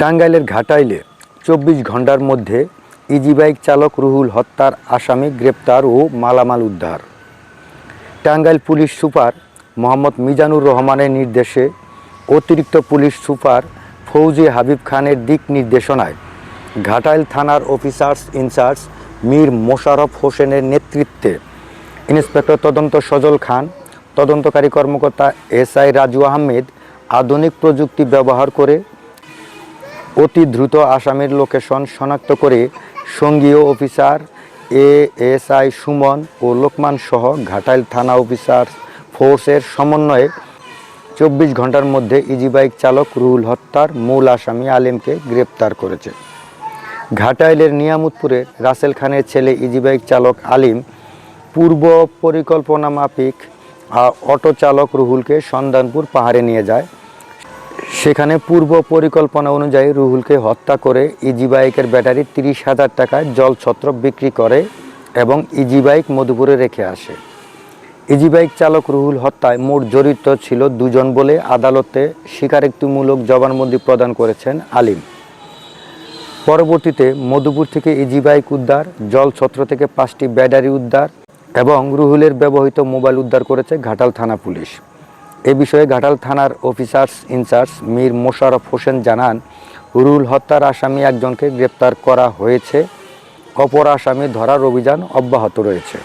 টাঙ্গাইলের ঘাটাইলে চব্বিশ ঘণ্টার মধ্যে ইজি বাইক চালক রুহুল হত্যার আসামি গ্রেপ্তার ও মালামাল উদ্ধার। টাঙ্গাইল পুলিশ সুপার মোহাম্মদ মিজানুর রহমানের নির্দেশে অতিরিক্ত পুলিশ সুপার ফৌজি হাবিব খানের দিক নির্দেশনায় ঘাটাইল থানার অফিসার্স ইনচার্জ মীর মোশাররফ হোসেনের নেতৃত্বে ইন্সপেক্টর তদন্ত সজল খান, তদন্তকারী কর্মকর্তা এস আই রাজু আহমেদ আধুনিক প্রযুক্তি ব্যবহার করে অতি দ্রুত আসামির লোকেশন শনাক্ত করে সঙ্গীয় officer A S I Sumon ও লোকমান সহ ঘাটাইল থানা অফিসার ফোর্সের সমন্বয়ে চব্বিশ ঘণ্টার মধ্যে ইজিবাইক চালক রুহুল হত্যার মূল আসামি আলেমকে গ্রেপ্তার করেছে। ঘাটাইলের নিয়ামতপুরের রাসেল খানের ছেলে ইজিবাইক চালক আলিম পূর্ব পরিকল্পনা মাফিক অটো চালক রুহুলকে সন্ধানপুর পাহাড়ে নিয়ে যায়। সেখানে পূর্ব পরিকল্পনা অনুযায়ী রুহুলকে হত্যা করে ইজি বাইকের ব্যাটারি তিরিশ হাজার টাকায় জলছত্র বিক্রি করে এবং ইজি বাইক মধুপুরে রেখে আসে। ইজি বাইক চালক রুহুল হত্যায় মোট জড়িত ছিল দুজন বলে আদালতে স্বীকারোক্তিমূলক জবানবন্দি প্রদান করেছেন আলিম। পরবর্তীতে মধুপুর থেকে ইজি বাইক উদ্ধার, জলছত্র থেকে পাঁচটি ব্যাটারি উদ্ধার এবং রুহুলের ব্যবহৃত মোবাইল উদ্ধার করেছে ঘাটাল থানা পুলিশ। এ বিষয়ে ঘাটাল থানার officers in charge Mir Mosharraf Hossain জানান, রুল হত্যার আসামি একজনকে গ্রেপ্তার করা হয়েছে। অপর আসামি ধরার অভিযান অব্যাহত রয়েছে।